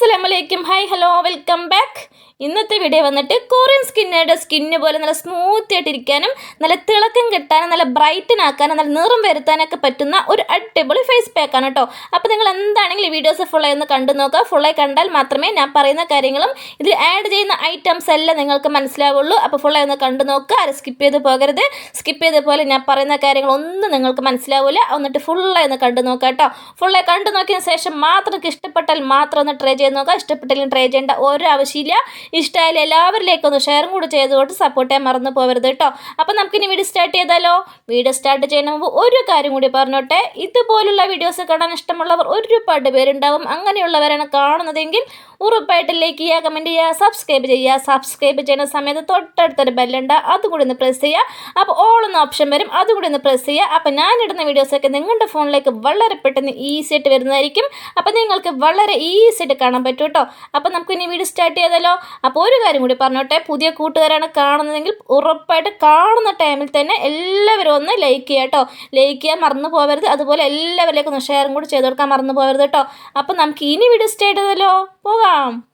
അസ്സലാമലൈക്കും. Hi hello welcome back. ഇന്നത്തെ video വന്നിട്ട് കൊറിയൻ സ്കിന്നേടെ സ്കിന്ന് പോലെ നല്ല സ്മൂത്ത് ആയിട്ടിരിക്കാനും നല്ല തിളക്കം കിട്ടാനും നല്ല ബ്രൈറ്റൻ ആക്കാനും നല്ല നിറം വരുത്താനൊക്കെ പറ്റുന്ന ഒരു അടിപൊളി ഫേസ് പാക്കാണ് കേട്ടോ അപ്പോൾ നിങ്ങൾ എന്താണെങ്കിലും വീഡിയോസ് ഫുള്ളായി ഒന്ന് കണ്ടു നോക്കുക. ഫുള്ളായി കണ്ടാൽ മാത്രമേ ഞാൻ പറയുന്ന കാര്യങ്ങളും ഇതിൽ ആഡ് ചെയ്യുന്ന ഐറ്റംസ് എല്ലാം നിങ്ങൾക്ക് മനസ്സിലാവുള്ളൂ. അപ്പോൾ ഫുള്ളായി ഒന്ന് കണ്ടു നോക്കുക. ആരും സ്കിപ്പ് ചെയ്ത് പോകരുത്. സ്കിപ്പ് ചെയ്ത പോലെ ഞാൻ പറയുന്ന കാര്യങ്ങളൊന്നും നിങ്ങൾക്ക് മനസ്സിലാവില്ല എന്നിട്ട് ഫുള്ളായി ഒന്ന് കണ്ടു നോക്കുക കേട്ടോ ഫുള്ളായി കണ്ടു നോക്കിയതിന് ശേഷം മാത്രം ഇഷ്ടപ്പെട്ടാൽ മാത്രം ഒന്ന് ട്രൈ ചെയ്ത് നോക്കുക ഇഷ്ടപ്പെട്ടില്ലെങ്കിൽ ട്രൈ ചെയ്യേണ്ട ഒരു ആവശ്യമില്ല. ഇഷ്ടമായാലും എല്ലാവരിലേക്കൊന്ന് ഷെയറും കൂടി ചെയ്തുകൊണ്ട് സപ്പോർട്ട് ചെയ്യാൻ മറന്നു പോകരുത് കേട്ടോ. അപ്പോൾ നമുക്കിനി വീഡിയോ സ്റ്റാർട്ട് ചെയ്താലോ? വീഡിയോ സ്റ്റാർട്ട് ചെയ്യുന്ന മുമ്പ് ഒരു കാര്യം കൂടി പറഞ്ഞോട്ടെ. ഇതുപോലുള്ള വീഡിയോസ് കാണാൻ ഇഷ്ടമുള്ളവർ ഒരുപാട് പേരുണ്ടാവും. അങ്ങനെയുള്ളവരാണ് കാണുന്നതെങ്കിൽ ഉറപ്പായിട്ട് ലൈക്ക് ചെയ്യുക കമന്റ് ചെയ്യുക സബ്സ്ക്രൈബ് ചെയ്യുക. സബ്സ്ക്രൈബ് ചെയ്യുന്ന സമയത്ത് തൊട്ടടുത്തൊരു ബെല്ലുണ്ട് അതുകൂടി ഒന്ന് പ്രസ് ചെയ്യുക. അപ്പോൾ ഓൾ എന്ന ഓപ്ഷൻ വരും. അതുകൂടി ഒന്ന് പ്രസ് ചെയ്യുക. അപ്പോൾ ഞാനിടുന്ന വീഡിയോസൊക്കെ നിങ്ങളുടെ ഫോണിലേക്ക് വളരെ പെട്ടെന്ന് ഈസി ആയിട്ട് വരുന്നതായിരിക്കും. അപ്പോൾ നിങ്ങൾക്ക് വളരെ ഈസി ആയിട്ട് കാണാൻ പറ്റും കേട്ടോ. അപ്പോൾ നമുക്ക് ഇനി വീഡിയോ സ്റ്റാർട്ട് ചെയ്താലോ അപ്പോൾ ഒരു കാര്യം കൂടി പറഞ്ഞോട്ടെ. പുതിയ കൂട്ടുകാരാണ് കാണുന്നതെങ്കിൽ ഉറപ്പായിട്ട് കാണുന്ന ടൈമിൽ തന്നെ എല്ലാവരും ഒന്ന് ലൈക്ക് ചെയ്യുക കേട്ടോ. ലൈക്ക് ചെയ്യാൻ മറന്നു പോകരുത് അതുപോലെ എല്ലാവരിലേക്കും ഒന്ന് ഷെയറും കൂടി ചെയ്ത് കൊടുക്കാൻ മറന്നു പോകരുത് കേട്ടോ. അപ്പോൾ നമുക്ക് ഇനി വീഡിയോ സ്റ്റാർട്ട് ചെയ്താലോ പോകാം. করলাম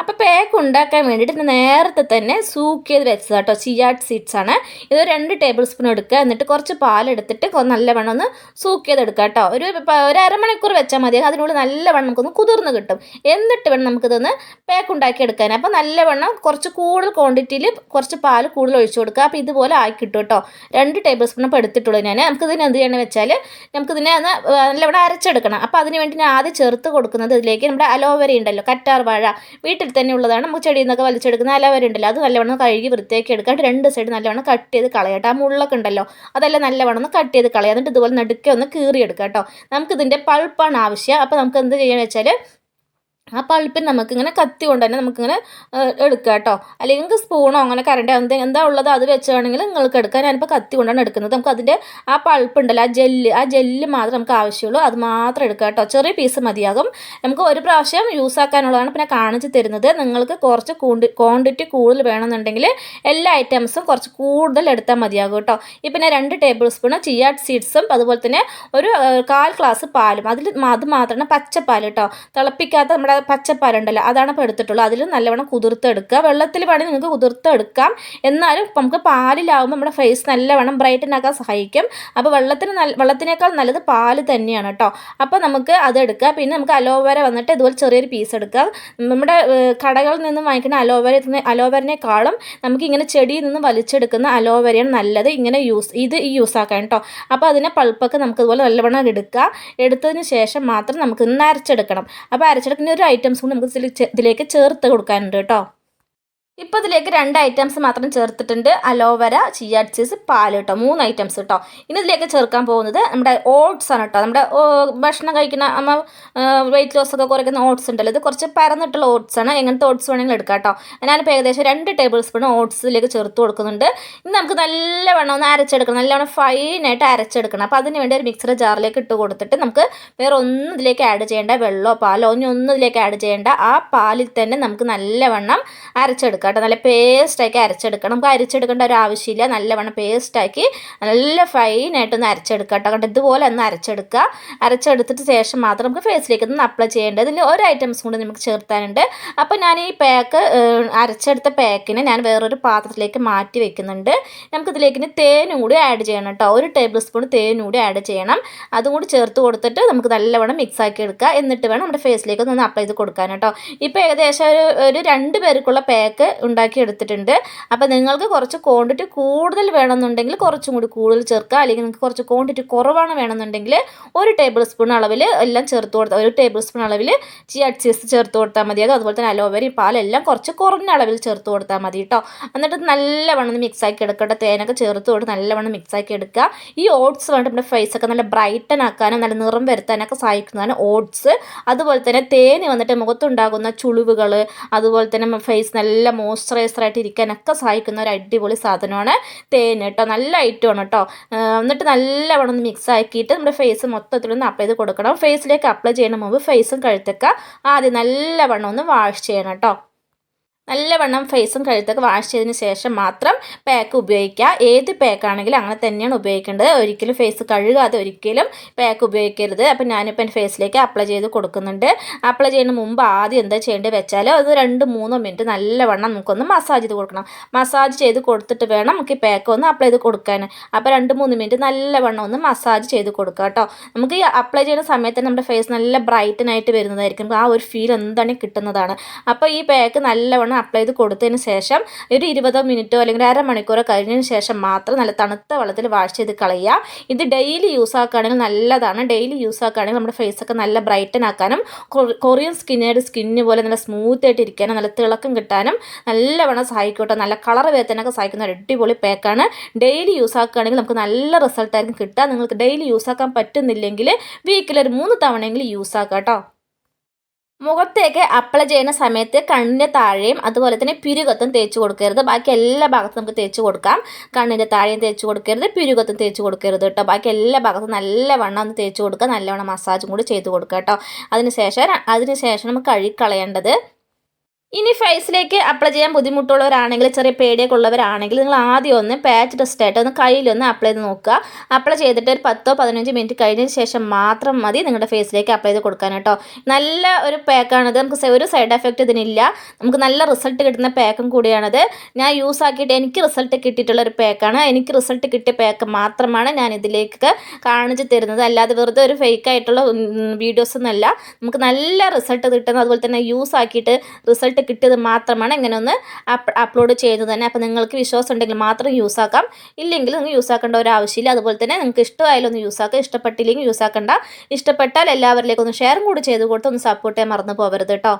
അപ്പോൾ പേക്ക് ഉണ്ടാക്കാൻ വേണ്ടിയിട്ട് നേരത്തെ തന്നെ സൂക്ക് ചെയ്ത് വെച്ചത് കേട്ടോ ചിയാട്ട് സീഡ്സ് ആണ്. ഇത് രണ്ട് ടേബിൾ സ്പൂൺ എടുക്കുക. എന്നിട്ട് കുറച്ച് പാലെടുത്തിട്ട് നല്ലവണ്ണം ഒന്ന് സൂക്ക് ചെയ്തെടുക്കുക കേട്ടോ ഒരു ഒരു അരമണിക്കൂർ വെച്ചാൽ മതി. അതിനുള്ളിൽ നല്ലവണ്ണം നമുക്കൊന്ന് കുതിർന്ന് കിട്ടും. എന്നിട്ട് വേണം നമുക്കിതൊന്ന് പാക്ക് ഉണ്ടാക്കി എടുക്കാൻ. അപ്പോൾ നല്ലവണ്ണം കുറച്ച് കൂടുതൽ ക്വാണ്ടിറ്റിയിൽ കുറച്ച് പാൽ കൂടുതൽ ഒഴിച്ചു കൊടുക്കുക. അപ്പോൾ ഇതുപോലെ ആക്കി കിട്ടും കേട്ടോ രണ്ട് ടേബിൾ സ്പൂൺ ഇപ്പോൾ എടുത്തിട്ടുള്ളൂ ഞാൻ നമുക്കിതിന് എന്ത് ചെയ്യണമെന്ന് വെച്ചാൽ നമുക്കിതിനെ ഒന്ന് നല്ലവണ്ണം അരച്ചെടുക്കണം. അപ്പോൾ അതിന് വേണ്ടി ഞാൻ ആദ്യം ചേർത്ത് കൊടുക്കുന്നത് ഇതിലേക്ക് നമ്മുടെ അലോവേര ഉണ്ടല്ലോ. കറ്റാർ വാഴ വീട്ടിൽ തന്നെ ഉള്ളതാണ് നമുക്ക് ചെടിയിൽ നിന്നൊക്കെ വലിച്ചെടുക്കുന്ന അലോവേര ഉണ്ടല്ലോ. അത് നല്ലവണ്ണം കഴുകി വൃത്തിയാക്കി എടുക്കാണ്ട് രണ്ട് സൈഡ് നല്ലവണ്ണം കട്ട് ചെയ്ത് കളയട്ടെ. ആ മുള്ളൊക്കെ ഉണ്ടല്ലോ. അതെല്ലാം നല്ലവണ്ണം കട്ട് ചെയ്ത് കളയാം. എന്നിട്ട് ഇതുപോലെ നടുക്കെ ഒന്ന് കീറിയെടുക്കാം കേട്ടോ. നമുക്കിതിന്റെ പൾപ്പാണ് ആവശ്യം. അപ്പോൾ നമുക്ക് എന്ത് ചെയ്യാന്ന് വെച്ചാൽ ആ പൾപ്പിന് നമുക്കിങ്ങനെ കത്തി കൊണ്ട് തന്നെ നമുക്കിങ്ങനെ എടുക്കാം കേട്ടോ. അല്ലെങ്കിൽ നിങ്ങൾക്ക് സ്പൂണോ അങ്ങനെ കറണ്ട് എന്ത് എന്താ ഉള്ളത് അത് വെച്ചാണെങ്കിൽ നിങ്ങൾക്ക് എടുക്കാൻ ഞാനിപ്പോൾ കത്തി കൊണ്ടാണ് എടുക്കുന്നത്. നമുക്ക് അതിന്റെ ആ പൾപ്പ് ഉണ്ടല്ലോ ആ ജെല്ല് ആ ജെല്ല് മാത്രം നമുക്ക് ആവശ്യമുള്ളൂ. അത് മാത്രം എടുക്കുക കേട്ടോ. ചെറിയ പീസ് മതിയാകും. നമുക്ക് ഒരു പ്രാവശ്യം യൂസ് ആക്കാനുള്ളതാണ് പിന്നെ കാണിച്ച് തരുന്നത്. നിങ്ങൾക്ക് കുറച്ച് ക്വാണ്ടിറ്റി കൂടുതൽ വേണമെന്നുണ്ടെങ്കിൽ എല്ലാ ഐറ്റംസും കുറച്ച് കൂടുതൽ എടുത്താൽ മതിയാകും കേട്ടോ. ഇപ്പം ഞാൻ രണ്ട് ടേബിൾ സ്പൂൺ ചിയാട്ട് സീഡ്സും അതുപോലെ തന്നെ ഒരു കാൽ ഗ്ലാസ് പാലും. അതിൽ അത് മാത്രമാണ് പച്ചപ്പാൽ കേട്ടോ. തിളപ്പിക്കാത്ത നമ്മുടെ പച്ചപ്പാലുണ്ടല്ലോ അതാണ് ഇപ്പോൾ എടുത്തിട്ടുള്ളത്. അതിൽ നല്ലവണ്ണം കുതിർത്തെടുക്കുക. വെള്ളത്തിൽ വേണമെങ്കിൽ നിങ്ങൾക്ക് കുതിർത്തെടുക്കാം. എന്നാലും നമുക്ക് പാലിലാവുമ്പോൾ നമ്മുടെ ഫേസ് നല്ലവണ്ണം ബ്രൈറ്റൻ ആക്കാൻ സഹായിക്കും. അപ്പോൾ വെള്ളത്തിന് നല്ല വെള്ളത്തിനേക്കാൾ നല്ലത് പാൽ തന്നെയാണ് കേട്ടോ. അപ്പോൾ നമുക്ക് അത് എടുക്കുക. പിന്നെ നമുക്ക് അലോവേര വന്നിട്ട് ഇതുപോലെ ചെറിയൊരു പീസ് എടുക്കുക. നമ്മുടെ കടകളിൽ നിന്നും വാങ്ങിക്കുന്ന അലോവേര അലോവേരനേക്കാളും നമുക്ക് ഇങ്ങനെ ചെടിയിൽ നിന്ന് വലിച്ചെടുക്കുന്ന അലോവേരയാണ് നല്ലത്. ഇങ്ങനെ യൂസ് ഇത് ഈ യൂസ് ആക്കാൻ കേട്ടോ. അപ്പോൾ അതിനെ പൾപ്പൊക്കെ നമുക്ക് ഇതുപോലെ നല്ലവണ്ണം എടുക്കുക. എടുത്തതിന് ശേഷം മാത്രം നമുക്ക് അരച്ചെടുക്കണം. അപ്പോൾ അരച്ചെടുക്കുന്ന ഒരു ഐറ്റംസ് കൂടി നമുക്ക് ഇതിലേക്ക് ചേർത്ത് കൊടുക്കാനുണ്ട് കേട്ടോ. ഇപ്പോൾ ഇതിലേക്ക് രണ്ട് ഐറ്റംസ് മാത്രം ചേർത്തിട്ടുണ്ട്. അലോവര ചിയാഡ് ചീസ് പാൽ കേട്ടോ മൂന്ന് ഐറ്റംസ് കേട്ടോ ഇനി ഇതിലേക്ക് ചേർക്കാൻ പോകുന്നത് നമ്മുടെ ഓട്സ് ആണ് കേട്ടോ നമ്മുടെ ഭക്ഷണം കഴിക്കുന്ന അമ്മ വെയിറ്റ് ലോസ് ഒക്കെ കുറയ്ക്കുന്ന ഓട്സ് ഉണ്ടല്ലോ. ഇത് കുറച്ച് പരന്നിട്ടുള്ള ഓട്സ് ആണ്. എങ്ങനത്തെ ഓട്സ് വേണമെങ്കിലും എടുക്കാം കേട്ടോ ഞാനിപ്പോൾ ഏകദേശം രണ്ട് ടേബിൾ സ്പൂൺ ഓട്സിലേക്ക് ചേർത്ത് കൊടുക്കുന്നുണ്ട്. ഇനി നമുക്ക് നല്ലവണ്ണം ഒന്ന് അരച്ചെടുക്കണം. നല്ലവണ്ണം ഫൈനായിട്ട് അരച്ചെടുക്കണം. അപ്പോൾ അതിന് വേണ്ടി ഒരു മിക്സർ ജാറിലേക്ക് ഇട്ട് കൊടുത്തിട്ട് നമുക്ക് വേറെ ഒന്നും ഇതിലേക്ക് ആഡ് ചെയ്യേണ്ട വെള്ളമോ പാലോ ഇനി ഒന്നും ഇതിലേക്ക് ആഡ് ചെയ്യേണ്ട ആ പാലിൽ തന്നെ നമുക്ക് നല്ലവണ്ണം അരച്ചെടുക്കാം കേട്ടോ നല്ല പേസ്റ്റാക്കി അരച്ചെടുക്കണം. നമുക്ക് അരച്ചെടുക്കേണ്ട ഒരു ആവശ്യമില്ല. നല്ലവണ്ണം പേസ്റ്റാക്കി നല്ല ഫൈനായിട്ടൊന്ന് അരച്ചെടുക്കുക കേട്ടോ കണ്ടോ? ഇതുപോലെ ഒന്ന് അരച്ചെടുക്കുക. അരച്ചെടുത്തിട്ട് ശേഷം മാത്രം നമുക്ക് ഫേസിലേക്ക് ഒന്ന് അപ്ലൈ ചെയ്യേണ്ടത്. ഇതിൽ ഒരു ഐറ്റംസ് കൂടി നമുക്ക് ചേർത്താനുണ്ട്. അപ്പോൾ ഞാൻ ഈ പാക്ക് അരച്ചെടുത്ത പാക്കിനെ ഞാൻ വേറൊരു പാത്രത്തിലേക്ക് മാറ്റി വെക്കുന്നുണ്ട്. നമുക്കിതിലേക്ക് തേനും കൂടി ആഡ് ചെയ്യണം കേട്ടോ. ഒരു ടേബിൾ സ്പൂൺ തേനും കൂടി ആഡ് ചെയ്യണം. അതും കൂടി ചേർത്ത് കൊടുത്തിട്ട് നമുക്ക് നല്ലവണ്ണം മിക്സ് ആക്കി എടുക്കുക. എന്നിട്ട് വേണം നമ്മുടെ ഫേസിലേക്ക് ഒന്ന് അപ്ലൈ ചെയ്ത് കൊടുക്കാൻ കേട്ടോ. ഇപ്പോൾ ഏകദേശം ഒരു ഒരു രണ്ട് പേർക്കുള്ള പാക്ക് ഉണ്ടാക്കി എടുത്തിട്ടുണ്ട് അപ്പോൾ നിങ്ങൾക്ക് കുറച്ച് ക്വാണ്ടിറ്റി കൂടുതൽ വേണമെന്നുണ്ടെങ്കിൽ കുറച്ചും കൂടി കൂടുതൽ ചേർക്കുക. അല്ലെങ്കിൽ നിങ്ങൾക്ക് കുറച്ച് ക്വാണ്ടിറ്റി കുറവാണ് വേണമെന്നുണ്ടെങ്കിൽ ഒരു ടേബിൾ സ്പൂൺ അളവിൽ എല്ലാം ചേർത്ത് കൊടുത്താൽ ഒരു ടേബിൾ സ്പൂൺ അളവിൽ ചീ ചീസ് ചേർത്ത് കൊടുത്താൽ മതിയാകും അതുപോലെ തന്നെ അലോവേരി പാലെല്ലാം കുറച്ച് കുറഞ്ഞ അളവിൽ ചേർത്ത് കൊടുത്താൽ മതി കേട്ടോ എന്നിട്ട് നല്ലവണ്ണം മിക്സ് ആക്കി എടുക്കട്ടെ. തേനൊക്കെ ചേർത്ത് കൊടുത്ത് നല്ലവണ്ണം മിക്സ് ആക്കി എടുക്കുക. ഈ ഓട്സ് വേണ്ട നമ്മുടെ ഫേസൊക്കെ നല്ല ബ്രൈറ്റൻ ആക്കാനും നല്ല നിറം വരുത്താനൊക്കെ സഹായിക്കുന്നതാണ് ഓട്സ് അതുപോലെ തന്നെ തേന് വന്നിട്ട് മുഖത്തുണ്ടാകുന്ന ചുളിവുകൾ അതുപോലെ തന്നെ ഫേസ് നല്ല മോയ്സ്ചറൈസറായിട്ട് ഇരിക്കാനൊക്കെ സഹായിക്കുന്ന ഒരു അടിപൊളി സാധനമാണ് തേൻ കേട്ടോ. നല്ല ആണ് കേട്ടോ. എന്നിട്ട് നല്ലവണ്ണം ഒന്ന് മിക്സ് ആക്കിയിട്ട് നമ്മുടെ ഫേസ് മൊത്തത്തിലൊന്ന് അപ്ലൈ ചെയ്ത് കൊടുക്കണം. ഫേസിലേക്ക് അപ്ലൈ ചെയ്യുന്ന മുമ്പ് ഫേസും കഴുത്തൊക്കെ ആദ്യം നല്ലവണ്ണം ഒന്ന് വാഷ് ചെയ്യണം കേട്ടോ. നല്ലവണ്ണം ഫേസും കഴുത്തൊക്കെ വാഷ് ചെയ്തതിന് ശേഷം മാത്രം പാക്ക് ഉപയോഗിക്കുക. ഏത് പാക്കാണെങ്കിലും അങ്ങനെ തന്നെയാണ് ഉപയോഗിക്കേണ്ടത്. ഒരിക്കലും ഫേസ് കഴുകാതെ ഒരിക്കലും പാക്ക് ഉപയോഗിക്കരുത്. അപ്പം ഞാനിപ്പോൾ എന്റെ ഫേസിലേക്ക് അപ്ലൈ ചെയ്ത് കൊടുക്കുന്നുണ്ട്. അപ്ലൈ ചെയ്യുന്ന മുമ്പ് ആദ്യം എന്താ ചെയ്യേണ്ടത് വെച്ചാൽ അത് രണ്ട് മൂന്നോ മിനിറ്റ് നല്ലവണ്ണം നമുക്കൊന്ന് മസാജ് ചെയ്ത് കൊടുക്കണം. മസാജ് ചെയ്ത് കൊടുത്തിട്ട് വേണം നമുക്ക് ഈ പാക്ക് ഒന്ന് അപ്ലൈ ചെയ്ത് കൊടുക്കാൻ. അപ്പോൾ രണ്ട് മൂന്ന് മിനിറ്റ് നല്ലവണ്ണം ഒന്ന് മസാജ് ചെയ്ത് കൊടുക്കുക കേട്ടോ. നമുക്ക് ഈ അപ്ലൈ ചെയ്യുന്ന സമയത്ത് നമ്മുടെ ഫേസ് നല്ല ബ്രൈറ്റനായിട്ട് വരുന്നതായിരിക്കും. ആ ഒരു ഫീൽ എന്താണ് കിട്ടുന്നതാണ്. അപ്പോൾ ഈ പാക്ക് നല്ലവണ്ണം അപ്ലൈ ചെയ്ത് കൊടുത്തതിന് ശേഷം ഒരു ഇരുപതോ മിനിറ്റോ അല്ലെങ്കിൽ അരമണിക്കൂറോ കഴിഞ്ഞതിന് ശേഷം മാത്രം നല്ല തണുത്ത വെള്ളത്തിൽ വാഷ് ചെയ്ത് കളയുക. ഇത് ഡെയിലി യൂസ് ആക്കുകയാണെങ്കിൽ നല്ലതാണ്. ഡെയിലി യൂസ് ആക്കുകയാണെങ്കിൽ നമ്മുടെ ഫേസൊക്കെ നല്ല ബ്രൈറ്റൻ ആക്കാനും കൊറിയൻ സ്കിന്നേഡ് സ്കിന്ന് പോലെ നല്ല സ്മൂത്ത് ആയിട്ട് ഇരിക്കാനും നല്ല തിളക്കം കിട്ടാനും നല്ലവണ്ണം സഹായിക്കോട്ടെ. നല്ല കളർ വേത്തനൊക്കെ സഹായിക്കുന്ന ഒരു അടിപൊളി പാക്കാണ് ഡെയിലി യൂസ് ആക്കുകയാണെങ്കിൽ നമുക്ക് നല്ല റിസൾട്ടായിരിക്കും കിട്ടുക. നിങ്ങൾക്ക് ഡെയിലി യൂസ് ആക്കാൻ പറ്റുന്നില്ലെങ്കിൽ വീക്കിലൊരു മൂന്ന് തവണയെങ്കിലും യൂസ് ആക്കാം കേട്ടോ. മുഖത്തേക്ക് അപ്ലൈ ചെയ്യുന്ന സമയത്ത് കണ്ണിന്റെ താഴെയും അതുപോലെ തന്നെ പിരുകത്തും തേച്ച് കൊടുക്കരുത്. ബാക്കി എല്ലാ ഭാഗത്തും നമുക്ക് തേച്ച് കൊടുക്കാം. കണ്ണിന്റെ താഴെയും തേച്ച് കൊടുക്കരുത് പിരുകത്തും തേച്ച് കൊടുക്കരുത് കേട്ടോ. ബാക്കി എല്ലാ ഭാഗത്തും നല്ല വണ്ണം ഒന്ന് തേച്ച് കൊടുക്കുക നല്ലവണ്ണം മസാജും കൂടി ചെയ്ത് കൊടുക്കുക കേട്ടോ. അതിനുശേഷം അതിനുശേഷം അതിന് ശേഷം നമുക്ക് കഴുകിക്കളയേണ്ടത് ഇനി ഫേസിലേക്ക് അപ്ലൈ ചെയ്യാൻ ബുദ്ധിമുട്ടുള്ളവരാണെങ്കിൽ ചെറിയ പേടിയൊക്കെ ഉള്ളവരാണെങ്കിൽ നിങ്ങൾ ആദ്യം ഒന്ന് പാച്ച് ടെസ്റ്റ് ആയിട്ട് ഒന്ന് കയ്യിലൊന്ന് അപ്ലൈ ചെയ്ത് നോക്കുക. അപ്ലൈ ചെയ്തിട്ട് ഒരു പത്തോ പതിനഞ്ച് മിനിറ്റ് കഴിഞ്ഞതിന് ശേഷം മാത്രം മതി നിങ്ങളുടെ ഫേസിലേക്ക് അപ്ലൈ ചെയ്ത് കൊടുക്കാൻ കേട്ടോ. നല്ല ഒരു പാക്കാണിത് നമുക്ക് ഒരു സൈഡ് എഫക്റ്റ് ഇതിനില്ല. നമുക്ക് നല്ല റിസൾട്ട് കിട്ടുന്ന പാക്കും കൂടിയാണത്. ഞാൻ യൂസ് ആക്കിയിട്ട് എനിക്ക് റിസൾട്ട് കിട്ടിയിട്ടുള്ള ഒരു പാക്കാണ് എനിക്ക് റിസൾട്ട് കിട്ടിയ പാക്ക് മാത്രമാണ് ഞാൻ ഇതിലേക്ക് കാണിച്ച് തരുന്നത്. അല്ലാതെ വെറുതെ ഒരു ഫേക്ക് ആയിട്ടുള്ള വീഡിയോസ് ഒന്നുമല്ല. നമുക്ക് നല്ല റിസൾട്ട് കിട്ടുന്നത്. അതുപോലെ തന്നെ യൂസ് ആക്കിയിട്ട് റിസൾട്ട് റിസൾട്ട് കിട്ടിയത് മാത്രമാണ് ഇങ്ങനെ ഒന്ന് അപ്ലോഡ് ചെയ്തത് തന്നെ. അപ്പോൾ നിങ്ങൾക്ക് വിശ്വാസം ഉണ്ടെങ്കിൽ മാത്രം യൂസ് ആക്കാം. ഇല്ലെങ്കിൽ നിങ്ങൾ യൂസ് ആക്കേണ്ട ഒരു ആവശ്യമില്ല. അതുപോലെ തന്നെ നിങ്ങൾക്ക് ഇഷ്ടമായാലും ഒന്ന് യൂസ് ആക്കാം ഇഷ്ടപ്പെട്ടില്ലെങ്കിൽ യൂസ് ആക്കണ്ട. ഇഷ്ടപ്പെട്ടാൽ എല്ലാവരിലേക്കും ഒന്ന് ഷെയറും കൂടി ചെയ്ത് കൊടുത്ത് ഒന്ന് സപ്പോർട്ട് ചെയ്യാൻ മറന്നു പോകരുത് കേട്ടോ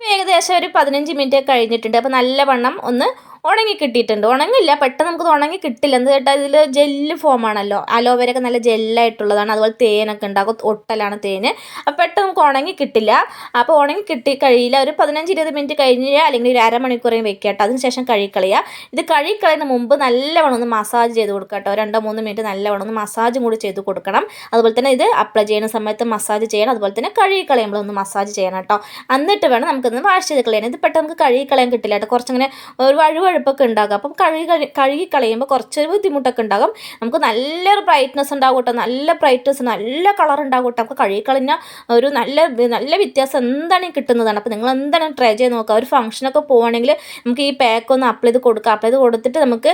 ഏകദേശം ഒരു പതിനഞ്ച് മിനിറ്റ് കഴിഞ്ഞിട്ടുണ്ട്. അപ്പോൾ നല്ലവണ്ണം ഒന്ന് ഉണങ്ങി കിട്ടിയിട്ടുണ്ട്. ഉണങ്ങില്ല പെട്ടെന്ന് നമുക്കത് ഉണങ്ങി കിട്ടില്ല. എന്ന് കേട്ടാൽ ഇതിൽ ജെല്ല് ഫോമാണല്ലോ അലോവേരൊക്കെ നല്ല ജെല്ലായിട്ടുള്ളതാണ് അതുപോലെ തേനൊക്കെ ഉണ്ടാകും ഒട്ടലാണ് തേന്. അപ്പോൾ പെട്ടെന്ന് നമുക്ക് ഉണങ്ങി കിട്ടില്ല. അപ്പോൾ ഉണങ്ങി കിട്ടി കഴിയില്ല. ഒരു പതിനഞ്ച് ഇരുപത് മിനിറ്റ് കഴിഞ്ഞ് അല്ലെങ്കിൽ ഒരു അരമണിക്കൂറേയും വെക്കുക കേട്ടോ. അതിനുശേഷം കഴുകിക്കളയുക. ഇത് കഴുകിക്കളയുന്ന മുമ്പ് നല്ലവണ്ണം ഒന്ന് മസാജ് ചെയ്ത് കൊടുക്കുക കേട്ടോ. രണ്ടോ മൂന്ന് മിനിറ്റ് നല്ലവണ്ണം ഒന്ന് മസാജും കൂടി ചെയ്ത് കൊടുക്കണം. അതുപോലെ തന്നെ ഇത് അപ്ലൈ ചെയ്യുന്ന സമയത്ത് മസാജ് ചെയ്യണം. അതുപോലെ തന്നെ കഴുകിക്കളയുമ്പോൾ ഒന്ന് മസാജ് ചെയ്യണം കേട്ടോ. എന്നിട്ട് വേണം നമുക്കൊന്ന് വാഷ് ചെയ്ത് കളയണം ഇത് പെട്ടെന്ന് നമുക്ക് കഴുകിക്കളയാൻ കിട്ടില്ല കേട്ടോ. കുറച്ചങ്ങനെ ഒരു വഴുവ പഴുപ്പൊക്കെ ഉണ്ടാകും. അപ്പം കഴുകി കഴുകി കളയുമ്പോൾ കുറച്ചൊരു ബുദ്ധിമുട്ടൊക്കെ ഉണ്ടാകും. നമുക്ക് നല്ലൊരു ബ്രൈറ്റ്നസ് ഉണ്ടാകും കേട്ടോ. നല്ല ബ്രൈറ്റ്നസ് നല്ല കളർ ഉണ്ടാകും കേട്ടോ. നമുക്ക് കഴുകി കളഞ്ഞ ഒരു നല്ല നല്ല വ്യത്യാസം എന്താണ് കിട്ടുന്നതാണ്. അപ്പോൾ നിങ്ങൾ എന്താണ് ട്രൈ ചെയ്ത് നോക്കുക. ഒരു ഫംഗ്ഷനൊക്കെ പോവുകയാണെങ്കിൽ നമുക്ക് ഈ പാക്ക് ഒന്ന് അപ്ലൈ ചെയ്ത് കൊടുക്കുക. അപ്ലൈ ചെയ്ത് കൊടുത്തിട്ട് നമുക്ക്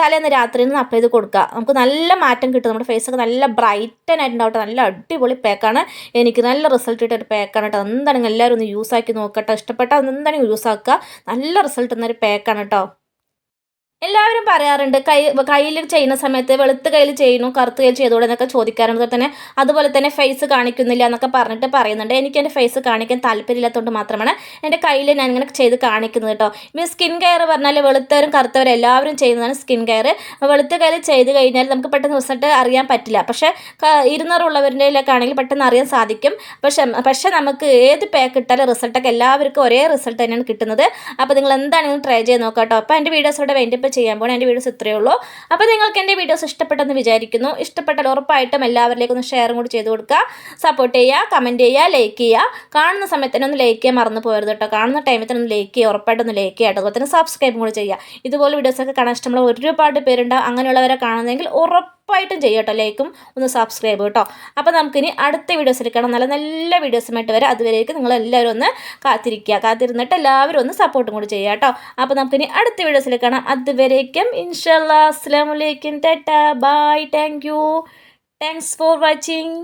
തലേന്ന് രാത്രിയിൽ നിന്ന് അപ്ലൈ ചെയ്ത് കൊടുക്കുക. നമുക്ക് നല്ല മാറ്റം കിട്ടും. നമ്മുടെ ഫേസൊക്കെ നല്ല ബ്രൈറ്റൻ ആയിട്ടുണ്ടാവട്ടെ നല്ല അടിപൊളി പാക്കാണ് എനിക്ക് നല്ല റിസൾട്ട് കിട്ടിയ ഒരു പാക്കാണ് കേട്ടോ. എന്താണെങ്കിൽ എല്ലാവരും ഒന്ന് യൂസ് ആക്കി നോക്കട്ടെ. ഇഷ്ടപ്പെട്ടാൽ എന്താണെങ്കിൽ യൂസ് ആക്കുക. നല്ല റിസൾട്ട് എന്നൊരു പാക്കാണ് കേട്ടോ. എല്ലാവരും പറയാറുണ്ട് കൈ കയ്യിൽ ചെയ്യുന്ന സമയത്ത് വെളുത്ത് കയ്യിൽ ചെയ്യുന്നു കറുത്ത് കയ്യിൽ ചെയ്തുകൂടെ എന്നൊക്കെ ചോദിക്കാറുണ്ട്. തന്നെ അതുപോലെ തന്നെ ഫേസ് കാണിക്കുന്നില്ല എന്നൊക്കെ പറഞ്ഞിട്ട് പറയുന്നുണ്ട്. എനിക്ക് എന്റെ ഫേസ് കാണിക്കാൻ താല്പര്യമില്ലാത്തതുകൊണ്ട് മാത്രമാണ് എന്റെ കയ്യിൽ ഞാൻ ഇങ്ങനെ ചെയ്ത് കാണിക്കുന്നത് കേട്ടോ. ഇപ്പം സ്കിൻ കെയർ പറഞ്ഞാൽ വെളുത്തവരും കറുത്തവരും എല്ലാവരും ചെയ്യുന്നതാണ് സ്കിൻ കെയർ വെളുത്ത കയ്യിൽ ചെയ്ത് കഴിഞ്ഞാൽ നമുക്ക് പെട്ടെന്ന് റിസൾട്ട് അറിയാൻ പറ്റില്ല. പക്ഷേ ഇരുന്നൂറുള്ളവരിലേക്ക് ആണെങ്കിൽ പെട്ടെന്ന് അറിയാൻ സാധിക്കും. പക്ഷെ പക്ഷേ നമുക്ക് ഏത് പാക്ക് ഇട്ടാലും റിസൾട്ടൊക്കെ എല്ലാവർക്കും ഒരേ റിസൾട്ട് തന്നെയാണ് കിട്ടുന്നത്. അപ്പോൾ നിങ്ങൾ എന്താണെങ്കിലും ട്രൈ ചെയ്ത് നോക്കാം കേട്ടോ അപ്പോൾ എന്റെ വീഡിയോസ് ഇവിടെ വേണ്ടി ചെയ്യാൻ പോകണം എന്റെ വീഡിയോസ് ഇത്രയേ ഉള്ളൂ. അപ്പോൾ നിങ്ങൾക്ക് എന്റെ വീഡിയോസ് ഇഷ്ടപ്പെട്ടെന്ന് വിചാരിക്കുന്നു. ഇഷ്ടപ്പെട്ടാൽ ഉറപ്പായിട്ടും എല്ലാവരിലേക്കും ഒന്ന് ഷെയറും കൂടി ചെയ്ത് കൊടുക്കുക. സപ്പോർട്ട് ചെയ്യുക കമന്റ് ചെയ്യുക ലൈക്ക് ചെയ്യുക. കാണുന്ന സമയത്ത് തന്നെ ഒന്ന് ലൈക്ക് ചെയ്യാൻ മറന്നു പോകരുത് കേട്ടോ. കാണുന്ന ടൈമിൽ തന്നെ ഒന്ന് ലൈക്ക് ചെയ്യുക ഉറപ്പായിട്ടൊന്ന് ലൈക്ക് ചെയ്യുക. അതുപോലെ തന്നെ സബ്സ്ക്രൈബും കൂടി ചെയ്യുക. ഇതുപോലെ വീഡിയോസൊക്കെ കാണാൻ ഇഷ്ടമുള്ള ഒരുപാട് പേരുണ്ടാവും അങ്ങനെയുള്ളവരെ കാണുന്നതെങ്കിൽ ഉറപ്പ് ഉറപ്പായിട്ടും ചെയ്യട്ടോ ലൈക്കും ഒന്ന് സബ്സ്ക്രൈബ് കേട്ടോ. അപ്പോൾ നമുക്കിനി അടുത്ത വീഡിയോസിൽ കാണാം. നല്ല നല്ല വീഡിയോസുമായിട്ട് വരാം. അതുവരേക്കും നിങ്ങളെല്ലാവരും ഒന്ന് കാത്തിരിക്കുക. കാത്തിരുന്നിട്ട് എല്ലാവരും ഒന്ന് സപ്പോർട്ടും കൂടി ചെയ്യുക കേട്ടോ. അപ്പോൾ നമുക്കിനി അടുത്ത വീഡിയോസിൽ കാണാം. അതുവരേക്കും ഇൻഷാല്ലാ അസ്സാം വലൈക്കും tata. Bye thank you thanks for watching